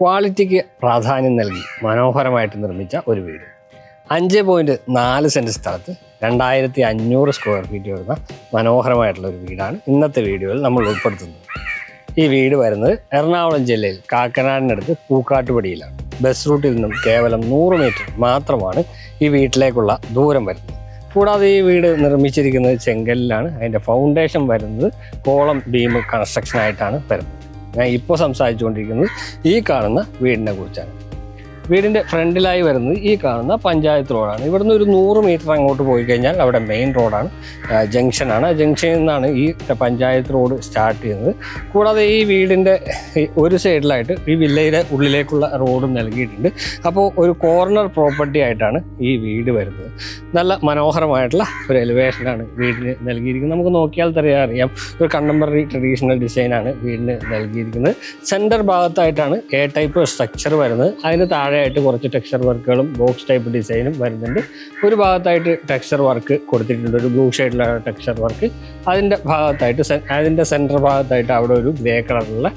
ക്വാളിറ്റിക്ക് പ്രാധാന്യം നൽകി മനോഹരമായിട്ട് നിർമ്മിച്ച ഒരു വീട്. അഞ്ച് പോയിന്റ് നാല് സെന്റ് സ്ഥലത്ത് രണ്ടായിരത്തി അഞ്ഞൂറ് സ്ക്വയർ ഫീറ്റ് വരുന്ന മനോഹരമായിട്ടുള്ള ഒരു വീടാണ് ഇന്നത്തെ വീഡിയോയിൽ നമ്മൾ ഉൾപ്പെടുത്തുന്നത്. ഈ വീട് വരുന്നത് എറണാകുളം ജില്ലയിൽ കാക്കനാടിനടുത്ത് പൂക്കാട്ടുപടിയിലാണ്. ബസ് റൂട്ടിൽ നിന്നും കേവലം നൂറ് മീറ്റർ മാത്രമാണ് ഈ വീട്ടിലേക്കുള്ള ദൂരം വരുന്നത്. കൂടാതെ ഈ വീട് നിർമ്മിച്ചിരിക്കുന്നത് ചെങ്കല്ലിലാണ്. അതിന്റെ ഫൗണ്ടേഷൻ വരുന്നത് കോളം ബീം കൺസ്ട്രക്ഷനായിട്ടാണ് വരുന്നത്. ഞാൻ ഇപ്പോൾ സംസാരിച്ചുകൊണ്ടിരിക്കുന്നത് ഈ കാണുന്ന വീടിനെ കുറിച്ചാണ്. വീടിന്റെ ഫ്രണ്ടിലായി വരുന്നത് ഈ കാണുന്ന പഞ്ചായത്ത് റോഡാണ്. ഇവിടുന്ന് ഒരു നൂറ് മീറ്റർ അങ്ങോട്ട് പോയി കഴിഞ്ഞാൽ അവിടെ മെയിൻ റോഡാണ് ജംഗ്ഷനാണ്. ജംഗ്ഷനിൽ നിന്നാണ് ഈ പഞ്ചായത്ത് റോഡ് സ്റ്റാർട്ട് ചെയ്യുന്നത്. കൂടാതെ ഈ വീടിന്റെ ഒരു സൈഡിലായിട്ട് ഈ വില്ലയുടെ ഉള്ളിലേക്കുള്ള റോഡും നൽകിയിട്ടുണ്ട്. അപ്പോൾ ഒരു കോർണർ പ്രോപ്പർട്ടി ആയിട്ടാണ് ഈ വീട് വരുന്നത്. നല്ല മനോഹരമായിട്ടുള്ള ഒരു എലിവേഷനാണ് വീടിന് നൽകിയിരിക്കുന്നത്. നമുക്ക് നോക്കിയാൽ തന്നെ അറിയാം ഒരു കണ്ടംപററി ട്രഡീഷണൽ ഡിസൈനാണ് വീടിന് നൽകിയിരിക്കുന്നത്. സെന്റർ ഭാഗത്തായിട്ടാണ് എ ടൈപ്പ് സ്ട്രക്ചർ വരുന്നത്. അതിന് താഴെയായിട്ട് കുറച്ച് ടെക്സ്ചർ വർക്കുകളും ബോക്സ് ടൈപ്പ് ഡിസൈനും വരുന്നുണ്ട്. ഒരു ഭാഗത്തായിട്ട് ടെക്സ്ചർ വർക്ക് കൊടുത്തിട്ടുണ്ട്. ഒരു ബ്ലൂ ഷെയ്ഡിലുള്ള ടെക്സ്ചർ വർക്ക് അതിന്റെ ഭാഗത്തായിട്ട് അതിന്റെ സെന്റർ ഭാഗത്തായിട്ട് അവിടെ ഒരു ഗ്രേ കളറിലുള്ള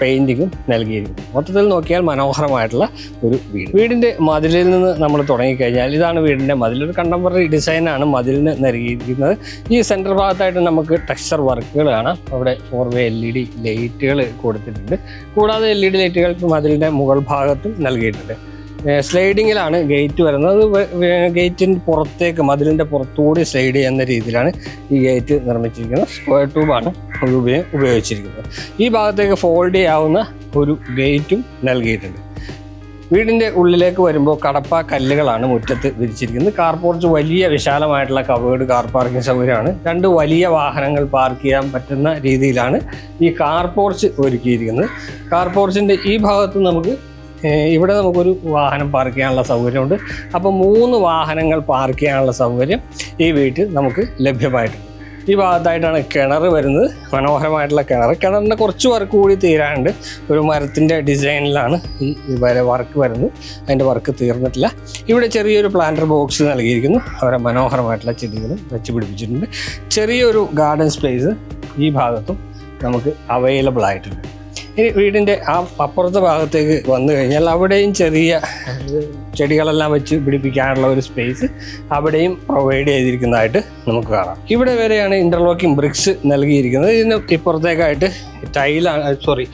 പെയിന്റിങ്ങും നൽകിയിരിക്കുന്നു. മൊത്തത്തിൽ നോക്കിയാൽ മനോഹരമായിട്ടുള്ള ഒരു വീട്. വീടിന്റെ മതിലിൽ നിന്ന് നമ്മൾ തുടങ്ങിക്കഴിഞ്ഞാൽ ഇതാണ് വീടിന്റെ മതിൽ. ഒരു കണ്ടംപററി ഡിസൈനാണ് മതിലിന് നൽകിയിരിക്കുന്നത്. ഈ സെന്റർ ഭാഗത്തായിട്ട് നമുക്ക് ടെക്സ്ചർ വർക്കുകൾ കാണാം. അവിടെ four way L E D ലൈറ്റുകൾ കൊടുത്തിട്ടുണ്ട്. കൂടാതെ എൽ ഇ ഡി ലൈറ്റുകൾ മതിലിന്റെ മുകൾ ഭാഗത്തും നൽകിയിട്ടുണ്ട്. സ്ലൈഡിങ്ങിലാണ് ഗേറ്റ് വരുന്നത്. അത് ഗേറ്റിന്റെ പുറത്തേക്ക് മതിലിന്റെ പുറത്തുകൂടി സ്ലൈഡ് ചെയ്യുന്ന രീതിയിലാണ് ഈ ഗേറ്റ് നിർമ്മിച്ചിരിക്കുന്നത്. സ്ക്വയർ ട്യൂബാണ് ഉപയോ ഉപയോഗിച്ചിരിക്കുന്നത്. ഈ ഭാഗത്തേക്ക് ഫോൾഡ് ചെയ്യാവുന്ന ഒരു ഗേറ്റും നൽകിയിട്ടുണ്ട്. വീടിന്റെ ഉള്ളിലേക്ക് വരുമ്പോൾ കടപ്പ കല്ലുകളാണ് മുറ്റത്ത് വിരിച്ചിരിക്കുന്നത്. കാർ പോർച്ച് വലിയ വിശാലമായിട്ടുള്ള കവേർഡ് കാർ പാർക്കിംഗ് സൗകര്യമാണ്. രണ്ട് വലിയ വാഹനങ്ങൾ പാർക്ക് ചെയ്യാൻ പറ്റുന്ന രീതിയിലാണ് ഈ കാർ പോർച്ച് ഒരുക്കിയിരിക്കുന്നത്. കാർ പോർച്ചിന്റെ ഈ ഭാഗത്ത് നമുക്ക് ഇവിടെ നമുക്കൊരു വാഹനം പാർക്ക് ചെയ്യാനുള്ള സൗകര്യമുണ്ട്. അപ്പോൾ മൂന്ന് വാഹനങ്ങൾ പാർക്ക് ചെയ്യാനുള്ള സൗകര്യം ഈ വീട്ടിൽ നമുക്ക് ലഭ്യമായിട്ടുണ്ട്. ഈ ഭാഗത്തായിട്ടാണ് കിണർ വരുന്നത്. മനോഹരമായിട്ടുള്ള കിണർ. കിണറിന്റെ കുറച്ച് വർക്ക് കൂടി തീരാനുണ്ട്. ഒരു മരത്തിന്റെ ഡിസൈനിലാണ് ഈ വരെ വർക്ക് വരുന്നത്. അതിന്റെ വർക്ക് തീർന്നിട്ടില്ല. ഇവിടെ ചെറിയൊരു പ്ലാന്റർ ബോക്സ് നൽകിയിരിക്കുന്നു. അവരെ മനോഹരമായിട്ടുള്ള ചെടികളും വെച്ച് പിടിപ്പിച്ചിട്ടുണ്ട്. ചെറിയൊരു ഗാർഡൻ സ്പേസ് ഈ ഭാഗത്തും നമുക്ക് അവൈലബിൾ ആയിട്ടുണ്ട്. ഇനി വീടിന്റെ ആ അപ്പുറത്തെ ഭാഗത്തേക്ക് വന്നു കഴിഞ്ഞാൽ അവിടെയും ചെറിയ ചെടികളെല്ലാം വെച്ച് പിടിപ്പിക്കാനുള്ള ഒരു സ്പേസ് അവിടെയും പ്രൊവൈഡ് ചെയ്തിരിക്കുന്നതായിട്ട് നമുക്ക് കാണാം. ഇവിടെ വരെയാണ് ഇന്റർലോക്കിംഗ് ബ്രിക്സ് നൽകിയിരിക്കുന്നത്. ഇതിന് ഇപ്പുറത്തേക്കായിട്ട് ടൈലാണ് സോറി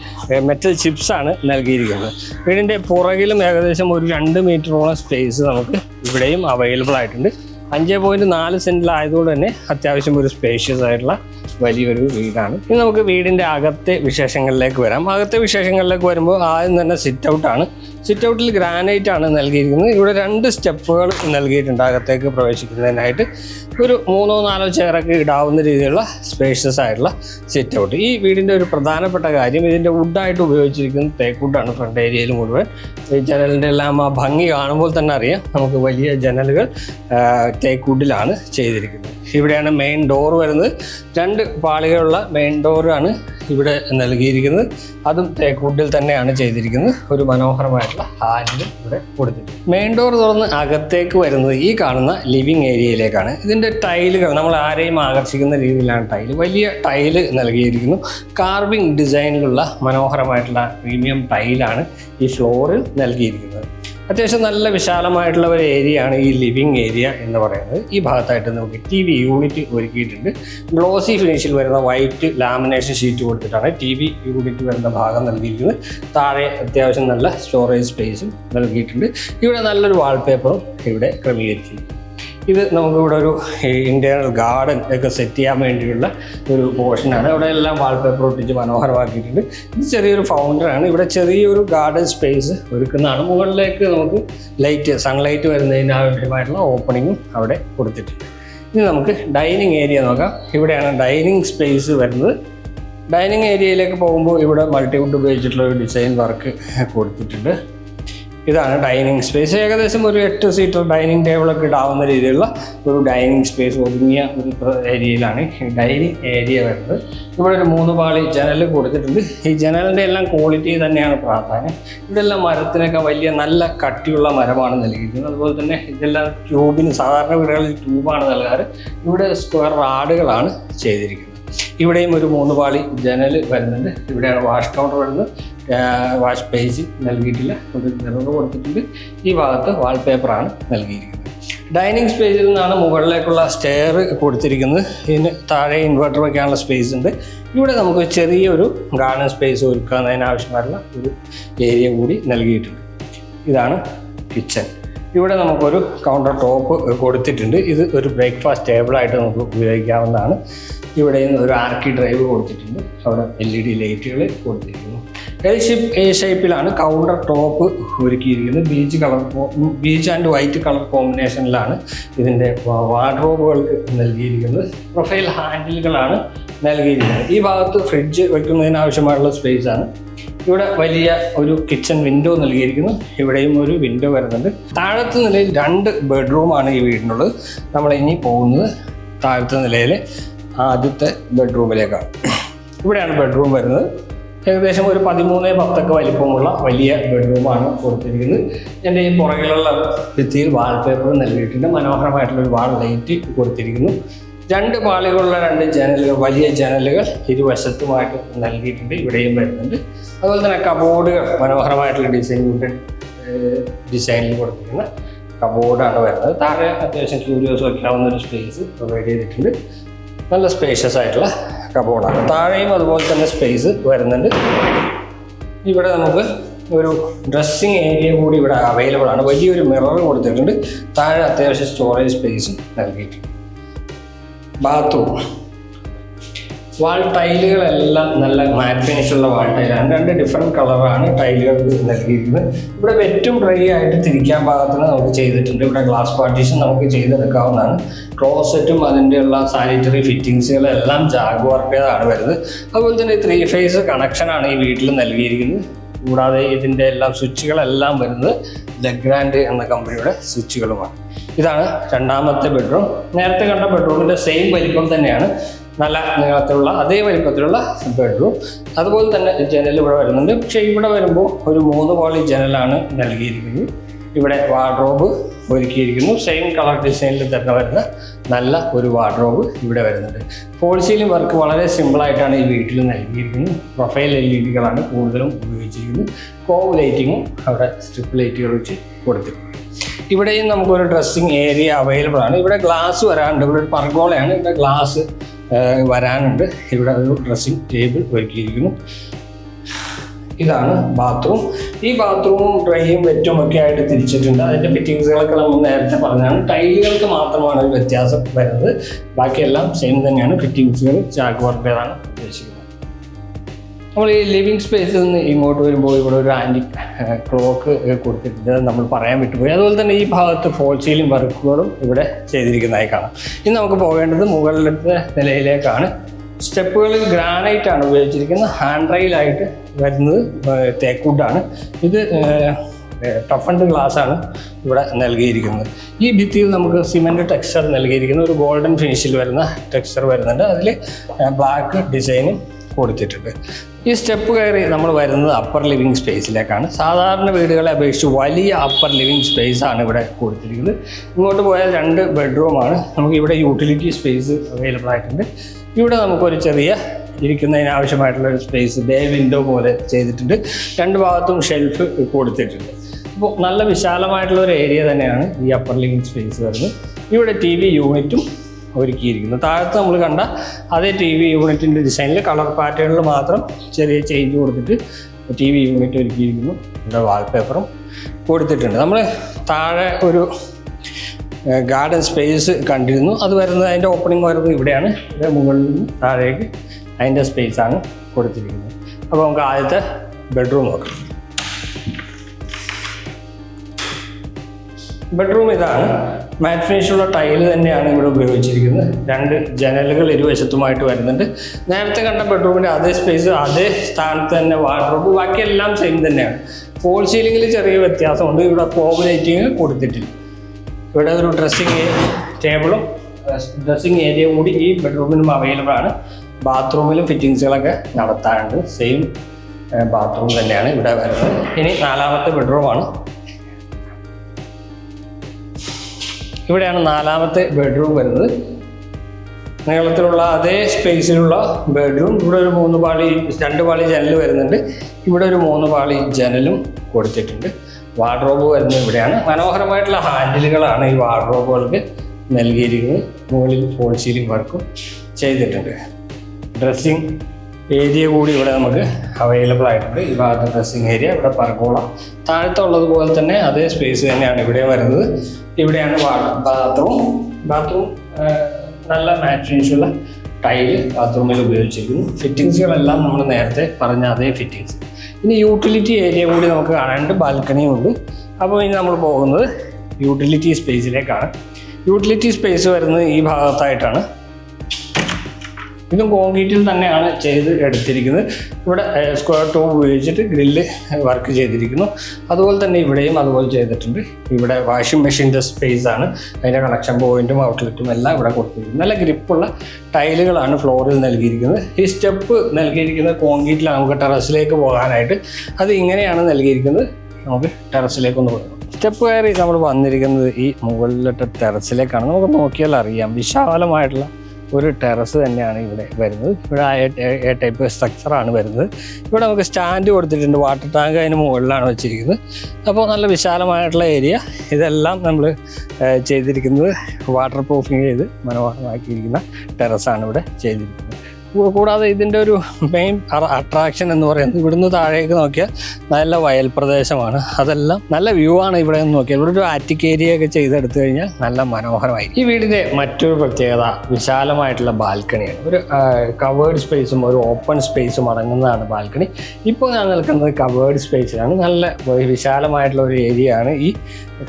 മെറ്റൽ ചിപ്സ് ആണ് നൽകിയിരിക്കുന്നത്. വീടിന്റെ പുറകിലും ഏകദേശം ഒരു രണ്ട് മീറ്ററോളം സ്പേസ് നമുക്ക് ഇവിടെയും അവൈലബിൾ ആയിട്ടുണ്ട്. അഞ്ച് പോയിന്റ് നാല് സെന്റിലായതുകൊണ്ട് തന്നെ അത്യാവശ്യം ഒരു സ്പേഷ്യസ് ആയിട്ടുള്ള വലിയൊരു വീടാണ്. ഇനി നമുക്ക് വീടിന്റെ അകത്തെ വിശേഷങ്ങളിലേക്ക് വരാം. അകത്തെ വിശേഷങ്ങളിലേക്ക് വരുമ്പോൾ ആദ്യം തന്നെ സിറ്റ് ഔട്ടാണ് സിറ്റ് ഔട്ടിൽ ഗ്രാനൈറ്റ് ആണ് നൽകിയിരിക്കുന്നത്. ഇവിടെ രണ്ട് സ്റ്റെപ്പുകൾ നൽകിയിട്ടുണ്ട് അകത്തേക്ക് പ്രവേശിക്കുന്നതിനായിട്ട്. ഒരു മൂന്നോ നാലോ ചെയറൊക്കെ ഇടാവുന്ന രീതിയിലുള്ള സ്പേഷ്യസ് ആയിട്ടുള്ള സിറ്റ് ഔട്ട്. ഈ വീടിന്റെ ഒരു പ്രധാനപ്പെട്ട കാര്യം ഇതിന്റെ വുഡായിട്ട് ഉപയോഗിച്ചിരിക്കുന്നത് തേക്ക് വുഡാണ് ഫ്രണ്ട് ഏരിയയിൽ മുഴുവൻ. ഈ ജനലിന്റെ എല്ലാം ആ ഭംഗി കാണുമ്പോൾ തന്നെ അറിയാം നമുക്ക് വലിയ ജനലുകൾ തേക്ക് വുഡിലാണ് ചെയ്തിരിക്കുന്നത്. ഇവിടെയാണ് മെയിൻ ഡോർ വരുന്നത്. രണ്ട് പാളികളുള്ള മെയിൻ ഡോറാണ് ഇവിടെ നൽകിയിരിക്കുന്നത്. അതും തേക്കൂട്ടിൽ തന്നെയാണ് ചെയ്തിരിക്കുന്നത്. ഒരു മനോഹരമായിട്ടുള്ള ഹാൻഡിലും ഇവിടെ കൊടുത്തിട്ടുണ്ട്. മെയിൻ ഡോർ തുറന്ന് അകത്തേക്ക് വരുന്നത് ഈ കാണുന്ന ലിവിങ് ഏരിയയിലേക്കാണ്. ഇതിന്റെ ടൈലുകൾ നമ്മൾ ആരെയും ആകർഷിക്കുന്ന രീതിയിലാണ് ടൈൽ വലിയ ടൈൽ നൽകിയിരിക്കുന്നു. കാർവിംഗ് ഡിസൈനിലുള്ള മനോഹരമായിട്ടുള്ള പ്രീമിയം ടൈലാണ് ഈ ഫ്ലോറിൽ നൽകിയിരിക്കുന്നത്. അത്യാവശ്യം നല്ല വിശാലമായിട്ടുള്ള ഒരു ഏരിയ ആണ് ഈ ലിവിങ് ഏരിയ എന്ന് പറയുന്നത്. ഈ ഭാഗത്തായിട്ട് നമുക്ക് ടി വി യൂണിറ്റ് ഒരുക്കിയിട്ടുണ്ട്. ഗ്ലോസി ഫിനിഷിൽ വരുന്ന വൈറ്റ് ലാമിനേഷൻ ഷീറ്റ് കൊടുത്തിട്ടാണ് ടി വി യൂണിറ്റ് വരുന്ന ഭാഗം നൽകിയിരിക്കുന്നത്. താഴെ അത്യാവശ്യം നല്ല സ്റ്റോറേജ് സ്പേസും നൽകിയിട്ടുണ്ട്. ഇവിടെ നല്ലൊരു വാൾപേപ്പറും ഇവിടെ ക്രമീകരിച്ചിരിക്കുന്നു. ഇത് നമുക്കിവിടെ ഒരു ഇന്റേണൽ ഗാർഡൻ ഒക്കെ സെറ്റ് ചെയ്യാൻ വേണ്ടിയുള്ള ഒരു പോർഷനാണ്. ഇവിടെ എല്ലാം വാൾപേപ്പർ ഒട്ടിച്ച് മനോഹരമാക്കിയിട്ടുണ്ട്. ഇത് ചെറിയൊരു ഫൗണ്ടറാണ് ഇവിടെ ചെറിയൊരു ഗാർഡൻ സ്പേസ് ഒരുക്കുന്നതാണ്. മുകളിലേക്ക് നമുക്ക് ലൈറ്റ് സൺലൈറ്റ് വരുന്നതിന് ഓപ്പണിങ്ങും അവിടെ കൊടുത്തിട്ടുണ്ട്. ഇനി നമുക്ക് ഡൈനിങ് ഏരിയ നോക്കാം. ഇവിടെയാണ് ഡൈനിങ് സ്പേസ് വരുന്നത്. ഡൈനിങ് ഏരിയയിലേക്ക് പോകുമ്പോൾ ഇവിടെ മൾട്ടിവുഡ് ഉപയോഗിച്ചിട്ടുള്ള ഒരു ഡിസൈൻ വർക്ക് കൊടുത്തിട്ടുണ്ട്. ഇതാണ് ഡൈനിങ് സ്പേസ്. ഏകദേശം ഒരു എട്ട് സീറ്റർ ഡൈനിങ് ടേബിളൊക്കെ ഇടാവുന്ന രീതിയിലുള്ള ഒരു ഡൈനിങ് സ്പേസ് ഒതുങ്ങിയ ഒരു ഏരിയയിലാണ് ഡൈനിങ് ഏരിയ വരുന്നത്. ഇവിടെ ഒരു മൂന്ന് പാളി ജനൽ കൊടുത്തിട്ടുണ്ട്. ഈ ജനലിന്റെ എല്ലാം ക്വാളിറ്റി തന്നെയാണ് പ്രാധാന്യം. ഇതെല്ലാം മരത്തിനൊക്കെ വലിയ നല്ല കട്ടിയുള്ള മരമാണ് നൽകിയിരിക്കുന്നത്. അതുപോലെ തന്നെ ഇതെല്ലാം ട്യൂബിന് സാധാരണ വീടുകളിൽ ട്യൂബാണ് നൽകാറ്. ഇവിടെ സ്ക്വയർ റാഡുകളാണ് ചെയ്തിരിക്കുന്നത്. ഇവിടെയും ഒരു മൂന്ന് പാളി ജനൽ വരുന്നുണ്ട്. ഇവിടെയാണ് വാഷ് കൗണ്ടർ വരുന്നത്. വാഷ് പേജ് നൽകിയിട്ടില്ല. നിറവ് കൊടുത്തിട്ടുണ്ട്. ഈ ഭാഗത്ത് വാൾപേപ്പറാണ് നൽകിയിരിക്കുന്നത്. ഡൈനിങ് സ്പേസിൽ നിന്നാണ് മുകളിലേക്കുള്ള സ്റ്റെയർ കൊടുത്തിരിക്കുന്നത്. ഇതിന് താഴെ ഇൻവെർട്ടർ വയ്ക്കാനുള്ള സ്പേസ് ഉണ്ട്. ഇവിടെ നമുക്ക് ചെറിയൊരു ഗാർഡൻ സ്പേസ് ഒരുക്കുന്നതിന് ആവശ്യമായിട്ടുള്ള ഒരു ഏരിയ കൂടി നൽകിയിട്ടുണ്ട്. ഇതാണ് കിച്ചൺ ഇവിടെ നമുക്കൊരു കൗണ്ടർ ടോപ്പ് കൊടുത്തിട്ടുണ്ട്. ഇത് ഒരു ബ്രേക്ക്ഫാസ്റ്റ് ടേബിളായിട്ട് നമുക്ക് ഉപയോഗിക്കാവുന്നതാണ്. ഇവിടെ ഒരു ആർക്കി ഡ്രൈവ് കൊടുത്തിട്ടുണ്ട്. അവിടെ എൽ ഇ ഡി ലൈറ്റുകൾ കൊടുത്തിരിക്കുന്നു എൽ ഷിപ്പ് എ ഷേപ്പിലാണ് കൗണ്ടർ ടോപ്പ് ഒരുക്കിയിരിക്കുന്നത്. Beech colour beech and white colour കോമ്പിനേഷനിലാണ് ഇതിന്റെ വാർഡ്രോബുകൾക്ക് നൽകിയിരിക്കുന്നത്. പ്രൊഫൈൽ ഹാൻഡിലുകളാണ് നൽകിയിരിക്കുന്നത്. ഈ ഭാഗത്ത് ഫ്രിഡ്ജ് വയ്ക്കുന്നതിന് ആവശ്യമായുള്ള സ്പേസ് ആണ്. ഇവിടെ വലിയ ഒരു കിച്ചൺ വിൻഡോ നൽകിയിരിക്കുന്നു. ഇവിടെയും ഒരു വിൻഡോ വരുന്നുണ്ട്. താഴത്തെ നിലയിൽ രണ്ട് ബെഡ്റൂമാണ് ഈ വീടിനുള്ളത്. നമ്മൾ ഇനി പോകുന്നത് താഴത്തെ നിലയിലെ ആദ്യത്തെ ബെഡ്റൂമിലേക്കാണ് ഇവിടെയാണ് ബെഡ്റൂം വരുന്നത്. ഏകദേശം ഒരു പതിമൂന്ന് പത്തൊക്കെ വലിപ്പമുള്ള വലിയ ബെഡ്റൂമാണ് കൊടുത്തിരിക്കുന്നത്. എന്റെ ഈ പുറകിലുള്ള ഭിത്തിയിൽ വാൾ പേപ്പർ നൽകിയിട്ടുണ്ട്. മനോഹരമായിട്ടുള്ള ഒരു വാൾ ലൈറ്റ് കൊടുത്തിരിക്കുന്നു. രണ്ട് പാളികളുള്ള രണ്ട് ജനലുകൾ വലിയ ജനലുകൾ ഇരുവശത്തുമായിട്ട് നൽകിയിട്ടുണ്ട്. ഇവിടെയും വരുന്നുണ്ട്. അതുപോലെ തന്നെ കബോർഡുകൾ മനോഹരമായിട്ടുള്ള ഡിസൈൻ വുഡൻ ഡിസൈനിൽ കൊടുത്തിരിക്കുന്ന കബോർഡാണ് വരുന്നത്. താഴെ അത്യാവശ്യം ക്യൂരിയോസ് വയ്ക്കാവുന്ന ഒരു സ്പേസ് പ്രൊവൈഡ് ചെയ്തിട്ടുണ്ട്. നല്ല സ്പേഷ്യസ് ആയിട്ടുള്ള കബോർഡാണ് താഴെയും അതുപോലെ തന്നെ സ്പേസ് വരുന്നുണ്ട്. ഇവിടെ നമുക്ക് ഒരു ഡ്രസ്സിങ് ഏരിയ കൂടി ഇവിടെ അവൈലബിൾ ആണ്. വലിയൊരു മിറർ കൊടുത്തിട്ടുണ്ട്. താഴെ അത്യാവശ്യം സ്റ്റോറേജ് സ്പേസും നൽകിയിട്ടുണ്ട്. ബാത്റൂം വാൾ ടൈലുകളെല്ലാം നല്ല മാറ്റ് ഫിനിഷ് ഉള്ള വാൾ ടൈലാണ്. രണ്ട് ഡിഫറെന്റ് കളറാണ് ടൈലുകൾ നൽകിയിരിക്കുന്നത്. ഇവിടെ വെറ്റും ഡ്രൈ ആയിട്ട് തിരിക്കാൻ പാകത്തിന് നമുക്ക് ചെയ്തിട്ടുണ്ട്. ഇവിടെ ഗ്ലാസ് പാർട്ടീഷൻ നമുക്ക് ചെയ്തെടുക്കാവുന്നതാണ്. ക്ലോസറ്റും അതിന്റെയുള്ള സാനിറ്ററി ഫിറ്റിങ്സുകളെല്ലാം ജാഗ്വാറിന്റെതാണ് വരുന്നത്. അതുപോലെ തന്നെ ത്രീ ഫേസ് കണക്ഷനാണ് ഈ വീട്ടിൽ നൽകിയിരിക്കുന്നത്. കൂടാതെ ഇതിന്റെ എല്ലാം സ്വിച്ചുകളെല്ലാം വരുന്നത് ലഗ്രാൻഡ് എന്ന കമ്പനിയുടെ സ്വിച്ചുകളുമാണ്. ഇതാണ് രണ്ടാമത്തെ ബെഡ്റൂം നേരത്തെ കണ്ട ബെഡ്റൂമിന്റെ സെയിം വലിപ്പം തന്നെയാണ്. നല്ല നീളത്തിലുള്ള അതേ വലിപ്പത്തിലുള്ള ബെഡ്റൂം അതുപോലെ തന്നെ ജനൽ ഇവിടെ വരുന്നുണ്ട്. പക്ഷേ ഇവിടെ വരുമ്പോൾ ഒരു മൂന്ന് പാളി ജനലാണ് നൽകിയിരിക്കുന്നത്. ഇവിടെ വാർഡ്രോബ് ഒരുക്കിയിരിക്കുന്നു. സെയിം കളർ ഡിസൈനിൽ തന്നെ വരുന്ന നല്ല ഒരു വാർഡ്രോബ് ഇവിടെ വരുന്നുണ്ട്. ഫോൾ വർക്ക് വളരെ സിമ്പിളായിട്ടാണ് ഈ വീട്ടിൽ നൽകിയിരിക്കുന്നത്. പ്രൊഫൈൽ എൽ ഇ ഡികളാണ് കൂടുതലും ഉപയോഗിച്ചിരിക്കുന്നത്. കോവ് ലൈറ്റിങ്ങും അവിടെ സ്ട്രിപ്പ് ലൈറ്റുകൾ വെച്ച് കൊടുത്തിട്ടുണ്ട്. ഇവിടെയും നമുക്കൊരു ഡ്രസ്സിങ് ഏരിയ അവൈലബിൾ ആണ്. ഇവിടെ ഗ്ലാസ് വരാറുണ്ട്. ഇവിടെ ഒരു പർഗോളയാണ് ഇവിടെ ഗ്ലാസ് വരാനുണ്ട്. ഇവിടെ ഒരു ഡ്രസ്സിംഗ് ടേബിൾ ഒരുക്കിയിരിക്കുന്നു. ഇതാണ് ബാത്റൂം ഈ ബാത്റൂമും ഡ്രൈയും വെറ്റും ഒക്കെ ആയിട്ട് തിരിച്ചിട്ടുണ്ട്. അതിന്റെ ഫിറ്റിങ്സുകളൊക്കെ നമ്മൾ നേരത്തെ പറഞ്ഞാണ് ടൈലുകൾക്ക് മാത്രമാണ് ഒരു വ്യത്യാസം വരുന്നത്. ബാക്കിയെല്ലാം സെയിം തന്നെയാണ്. ഫിറ്റിങ്സുകൾ ചാക്ക് വർക്കേതാണ് ഉദ്ദേശിക്കുന്നത്. നമ്മൾ ഈ ലിവിങ് സ്പേസിൽ നിന്ന് ഇങ്ങോട്ട് വരുമ്പോൾ ഇവിടെ ഒരു ആന്റി ക്ലോക്ക് കൊടുത്തിട്ടുണ്ട്. നമ്മൾ പറയാൻ വിട്ടുപോയി. അതുപോലെ തന്നെ ഈ ഭാഗത്ത് ഫോൾ സീലിംഗ് വർക്കുകളും ഇവിടെ ചെയ്തിരിക്കുന്നതായി കാണാം. ഇനി നമുക്ക് പോകേണ്ടത് മുകളിലത്തെ നിലയിലേക്കാണ്. സ്റ്റെപ്പുകളിൽ ഗ്രാനൈറ്റ് ആണ് ഉപയോഗിച്ചിരിക്കുന്നത്. ഹാൻഡ് റെയിലായിട്ട് വരുന്നത് തേക്കുഡാണ് ഇത് ടഫൻഡ് ഗ്ലാസ് ആണ് ഇവിടെ നൽകിയിരിക്കുന്നത്. ഈ ഭിത്തിയിൽ നമുക്ക് സിമെന്റ് ടെക്സ്ചർ നൽകിയിരിക്കുന്ന ഒരു ഗോൾഡൻ ഫിനിഷിൽ വരുന്ന ടെക്സ്ചർ വരുന്നുണ്ട്. അതിൽ ബ്ലാക്ക് ഡിസൈനും കൊടുത്തിട്ടുണ്ട്. ഈ സ്റ്റെപ്പ് കയറി നമ്മൾ വരുന്നത് അപ്പർ ലിവിങ് സ്പേസിലേക്കാണ് സാധാരണ വീടുകളെ അപേക്ഷിച്ച് വലിയ അപ്പർ ലിവിങ് സ്പേസ് ആണ് ഇവിടെ കൊടുത്തിരിക്കുന്നത്. ഇങ്ങോട്ട് പോയാൽ രണ്ട് ബെഡ്റൂമാണ് നമുക്ക് ഇവിടെ യൂട്ടിലിറ്റി സ്പേസ് അവൈലബിൾ ആയിട്ടുണ്ട്. ഇവിടെ നമുക്കൊരു ചെറിയ ഇരിക്കുന്നതിന് ആവശ്യമായിട്ടുള്ള ഒരു സ്പേസ് ബേ വിൻഡോ പോലെ ചെയ്തിട്ടുണ്ട്. രണ്ട് ഭാഗത്തും ഷെൽഫ് കൊടുത്തിട്ടുണ്ട്. അപ്പോൾ നല്ല വിശാലമായിട്ടുള്ള ഒരു ഏരിയ തന്നെയാണ് ഈ അപ്പർ ലിവിങ് സ്പേസ് വരുന്നത്. ഇവിടെ ടി വി യൂണിറ്റും ഒരുക്കിയിരിക്കുന്നു. താഴത്ത് നമ്മൾ കണ്ട അതേ ടി വി യൂണിറ്റിന്റെ ഡിസൈനിൽ കളർ പാറ്റേണിൽ മാത്രം ചെറിയ ചേഞ്ച് കൊടുത്തിട്ട് ടി വി യൂണിറ്റ് ഒരുക്കിയിരിക്കുന്നു. ഇവിടെ വാൾപേപ്പറും കൊടുത്തിട്ടുണ്ട്. നമ്മൾ താഴെ ഒരു ഗാർഡൻ സ്പേസ് കണ്ടിരുന്നു. അത് വരുന്നത് അതിന്റെ ഓപ്പണിംഗ് വരുന്നത് ഇവിടെയാണ്. ഇവിടെ മുകളിൽ നിന്ന് താഴേക്ക് അതിന്റെ സ്പേസാണ് കൊടുത്തിരിക്കുന്നത്. അപ്പോൾ നമുക്ക് ആദ്യത്തെ ബെഡ്റൂം നോക്കാം. ബെഡ്റൂം ഇതാണ്. മാറ്റ് ഫിനിഷുള്ള ടൈൽ തന്നെയാണ് ഇവിടെ ഉപയോഗിച്ചിരിക്കുന്നത്. രണ്ട് ജനലുകൾ ഇരുവശത്തുമായിട്ട് വരുന്നുണ്ട്. നേരത്തെ കണ്ട ബെഡ്റൂമിന്റെ അതേ സ്പേസ് അതേ സ്ഥാനത്ത് തന്നെ വാർഡ്രോബ് ബാക്കിയെല്ലാം സെയിം തന്നെയാണ്. ഫോൾ സീലിങ്ങിൽ ചെറിയ വ്യത്യാസമുണ്ട്. ഇവിടെ ലൈറ്റിങ് കൊടുത്തിട്ടില്ല. ഇവിടെ ഒരു ഡ്രസ്സിങ് ടേബിളും ഡ്രസ്സിങ് ഏരിയയും കൂടി ഈ ബെഡ്റൂമിനും അവൈലബിൾ ആണ്. ബാത്റൂമിലും ഫിറ്റിങ്സുകളൊക്കെ നടത്താറുണ്ട്. സെയിം ബാത്റൂം തന്നെയാണ് ഇവിടെ വരുന്നത്. ഇനി നാലാമത്തെ ബെഡ്റൂമാണ് ഇവിടെയാണ് നാലാമത്തെ ബെഡ്റൂം വരുന്നത്. നീളത്തിലുള്ള അതേ സ്പേസിലുള്ള ബെഡ്റൂം ഇവിടെ ഒരു മൂന്ന് പാളി രണ്ട് പാളി ജനൽ വരുന്നുണ്ട്. ഇവിടെ ഒരു മൂന്ന് പാളി ജനലും കൊടുത്തിട്ടുണ്ട്. വാർഡ്രോബ് വരുന്നത് ഇവിടെയാണ്. മനോഹരമായിട്ടുള്ള ഹാൻഡിലുകളാണ് ഈ വാർഡ്രോബുകൾക്ക് നൽകിയിരിക്കുന്നത്. മുകളിൽ ഫോൾ സീലിംഗ് വർക്കും ചെയ്തിട്ടുണ്ട്. ഡ്രസ്സിങ് ഏരിയ കൂടി ഇവിടെ നമുക്ക് അവൈലബിൾ ആയിട്ടുണ്ട്. ഈ ഭാഗത്ത് ഡ്രസ്സിങ് ഏരിയ ഇവിടെ പറക്കോള താഴത്തുള്ളത് പോലെ തന്നെ അതേ സ്പേസ് തന്നെയാണ് ഇവിടെ വരുന്നത്. ഇവിടെയാണ് ബാത്റൂം ബാത്റൂം നല്ല മാറ്റ് ഫിനിഷുള്ള ടൈൽ ബാത്റൂമിൽ ഉപയോഗിച്ചിരിക്കുന്നു. ഫിറ്റിങ്സുകളെല്ലാം നമ്മൾ നേരത്തെ പറഞ്ഞ അതേ ഫിറ്റിങ്സ് ഇനി യൂട്ടിലിറ്റി ഏരിയ കൂടി നമുക്ക് കാണാനുണ്ട്. ബാൽക്കണിയും ഉണ്ട്. അപ്പോൾ ഇനി നമ്മൾ പോകുന്നത് യൂട്ടിലിറ്റി സ്പേസിലേക്കാണ് യൂട്ടിലിറ്റി സ്പേസ് വരുന്നത് ഈ ഭാഗത്തായിട്ടാണ്. ഇതും കോൺക്രീറ്റിൽ തന്നെയാണ് ചെയ്ത് എടുത്തിരിക്കുന്നത്. ഇവിടെ സ്ക്വയർ ടോ ഉപയോഗിച്ചിട്ട് ഗ്രില്ല് വർക്ക് ചെയ്തിരിക്കുന്നു. അതുപോലെ തന്നെ ഇവിടെയും അതുപോലെ ചെയ്തിട്ടുണ്ട്. ഇവിടെ വാഷിംഗ് മെഷീന്റെ സ്പേസ് ആണ്. അതിന്റെ കണക്ഷൻ പോയിന്റും ഔട്ട്ലെറ്റും എല്ലാം ഇവിടെ കൊടുത്തിരിക്കുന്നത് നല്ല ഗ്രിപ്പുള്ള ടൈലുകളാണ് ഫ്ലോറിൽ നൽകിയിരിക്കുന്നത്. ഈ സ്റ്റെപ്പ് നൽകിയിരിക്കുന്നത് കോൺക്രീറ്റിൽ നമുക്ക് ടെറസിലേക്ക് പോകാനായിട്ട്. അത് ഇങ്ങനെയാണ് നൽകിയിരിക്കുന്നത്. നമുക്ക് ടെറസിലേക്കൊന്ന് പോകാം. സ്റ്റെപ്പ് കയറി നമ്മൾ വന്നിരിക്കുന്നത് ഈ മുകളിലിട്ട ടെറസിലേക്കാണ്. നമുക്ക് നോക്കിയാൽ അറിയാം. വിശാലമായിട്ടുള്ള ഒരു ടെറസ് തന്നെയാണ് ഇവിടെ വരുന്നത്. ഇവിടെ എ ടൈപ്പ് സ്ട്രക്ചറാണ് വരുന്നത്. ഇവിടെ നമുക്ക് സ്റ്റാൻഡ് കൊടുത്തിട്ടുണ്ട്. വാട്ടർ ടാങ്ക് അതിന് മുകളിലാണ് വെച്ചിരിക്കുന്നത്. അപ്പോൾ നല്ല വിശാലമായിട്ടുള്ള ഏരിയ ഇതെല്ലാം നമ്മൾ ചെയ്തിരിക്കുന്നത് വാട്ടർ പ്രൂഫിങ് ചെയ്ത് മനോഹരമാക്കിയിരിക്കുന്ന ടെറസാണ് ഇവിടെ ചെയ്തിരിക്കുന്നത്. കൂടാതെ ഇതിന്റെ ഒരു മെയിൻ അട്രാക്ഷൻ എന്ന് പറയുന്നത് ഇവിടുന്ന് താഴേക്ക് നോക്കിയാൽ നല്ല വയൽ പ്രദേശമാണ്. അതെല്ലാം നല്ല വ്യൂ ആണ് ഇവിടെ നിന്ന് നോക്കിയാൽ. ഇവിടെ ഒരു ആറ്റിക് ഏരിയ ഒക്കെ ചെയ്തെടുത്തു കഴിഞ്ഞാൽ നല്ല മനോഹരമായി ഈ വീടിന്റെ മറ്റൊരു പ്രത്യേകത വിശാലമായിട്ടുള്ള ബാൽക്കണിയാണ് ഒരു കവേർഡ് സ്പേസും ഒരു ഓപ്പൺ സ്പേസും അടങ്ങുന്നതാണ് ബാൽക്കണി ഇപ്പോൾ ഞാൻ നിൽക്കുന്നത് കവേർഡ് സ്പേസിലാണ് നല്ല വിശാലമായിട്ടുള്ള ഒരു ഏരിയ ആണ് ഈ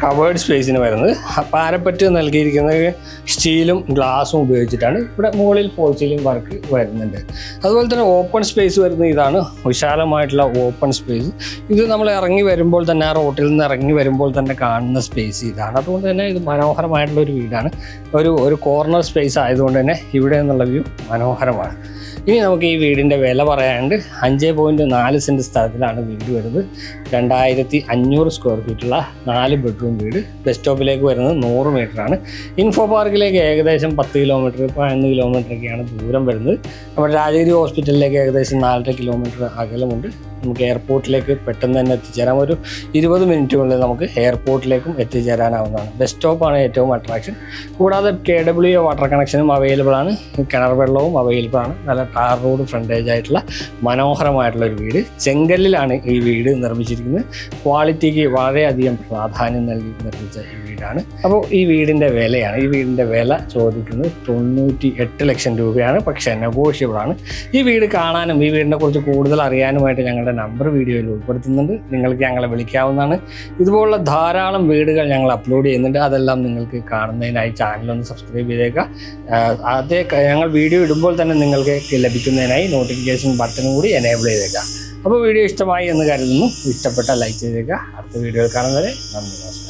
കവേർഡ് സ്പേസിന് വരുന്നത്. പാരപ്പറ്റ് നൽകിയിരിക്കുന്നത് സ്റ്റീലും ഗ്ലാസും ഉപയോഗിച്ചിട്ടാണ്. ഇവിടെ മുകളിൽ ഫോൾ സീലിംഗ് വർക്ക് വരുന്നുണ്ട്. അതുപോലെ തന്നെ ഓപ്പൺ സ്പേസ് വരുന്ന ഇതാണ്. വിശാലമായിട്ടുള്ള ഓപ്പൺ സ്പേസ് ഇത് നമ്മൾ ഇറങ്ങി വരുമ്പോൾ തന്നെ ആ റോട്ടിൽ നിന്ന് ഇറങ്ങി വരുമ്പോൾ തന്നെ കാണുന്ന സ്പേസ് ഇതാണ്. അതുകൊണ്ട് തന്നെ ഇത് മനോഹരമായിട്ടുള്ള ഒരു വീടാണ്. ഒരു ഒരു കോർണർ സ്പേസ് ആയതുകൊണ്ട് തന്നെ ഇവിടെ നിന്നുള്ള വ്യൂ മനോഹരമാണ്. ഇനി നമുക്ക് ഈ വീടിന്റെ വില പറയാണ്ട് അഞ്ച് പോയിന്റ് നാല് സെന്റ് സ്ഥലത്തിലാണ് വീട് വരുന്നത്. രണ്ടായിരത്തി അഞ്ഞൂറ് സ്ക്വയർ ഫീറ്റുള്ള നാല് ബെഡ്റൂം വീട്. ബസ് സ്റ്റോപ്പിലേക്ക് വരുന്നത് നൂറ് മീറ്ററാണ് ഇൻഫോ പാർക്കിലേക്ക് ഏകദേശം പത്ത് കിലോമീറ്റർ പതിനൊന്ന് കിലോമീറ്ററൊക്കെയാണ് ദൂരം വരുന്നത്. നമ്മുടെ രാജഗിരി ഹോസ്പിറ്റലിലേക്ക് ഏകദേശം നാലര കിലോമീറ്റർ അകലമുണ്ട്. നമുക്ക് എയർപോർട്ടിലേക്ക് പെട്ടെന്ന് തന്നെ എത്തിച്ചേരാം. ഒരു ഇരുപത് മിനിറ്റുകളിൽ നമുക്ക് എയർപോർട്ടിലേക്കും എത്തിച്ചേരാനാവുന്നതാണ്. ബസ് സ്റ്റോപ്പാണ് ഏറ്റവും അട്രാക്ഷൻ കൂടാതെ കെ ഡബ്ല്യു വാട്ടർ കണക്ഷനും അവൈലബിൾ ആണ്. കിണർ വെള്ളവും അവൈലബിൾ ആണ്. നല്ല ടാർ റോഡ് ഫ്രണ്ടേജ് ആയിട്ടുള്ള മനോഹരമായിട്ടുള്ള ഒരു വീട്. ചെങ്കല്ലിലാണ് ഈ വീട് നിർമ്മിച്ചിരിക്കുന്നത്. ക്വാളിറ്റിക്ക് വളരെയധികം പ്രാധാന്യം നൽകി നിർമ്മിച്ച ഈ വീടാണ്. അപ്പോൾ ഈ വീടിന്റെ വിലയാണ്. ഈ വീടിന്റെ വില ചോദിക്കുന്നത് തൊണ്ണൂറ്റി എട്ട് ലക്ഷം രൂപയാണ്. പക്ഷേ നെഗോഷ്യബിൾ ആണ്. ഈ വീട് കാണാനും ഈ വീടിനെ കുറിച്ച് കൂടുതൽ അറിയാനുമായിട്ട് ഞങ്ങളുടെ നമ്പർ വീഡിയോയിൽ ഉൾപ്പെടുത്തുന്നുണ്ട്. നിങ്ങൾക്ക് ഞങ്ങളെ വിളിക്കാവുന്നതാണ്. ഇതുപോലുള്ള ധാരാളം വീടുകൾ ഞങ്ങൾ അപ്ലോഡ് ചെയ്യുന്നുണ്ട്. അതെല്ലാം നിങ്ങൾക്ക് കാണുന്നതിനായി ഒന്ന് സബ്സ്ക്രൈബ് ചെയ്തേക്കുക അതേ ഞങ്ങൾ വീഡിയോ ഇടുമ്പോൾ തന്നെ നിങ്ങൾക്ക് ലഭിക്കുന്നതിനായി നോട്ടിഫിക്കേഷൻ ബട്ടണും കൂടി എനേബിൾ ചെയ്തേക്കുക അപ്പോൾ വീഡിയോ ഇഷ്ടമായി എന്ന് കരുതുന്നു. ഇഷ്ടപ്പെട്ട ലൈക്ക് ചെയ്തേക്കുക അടുത്ത വീഡിയോയിൽ കാണുന്നവരെ നന്ദി നമസ്കാരം.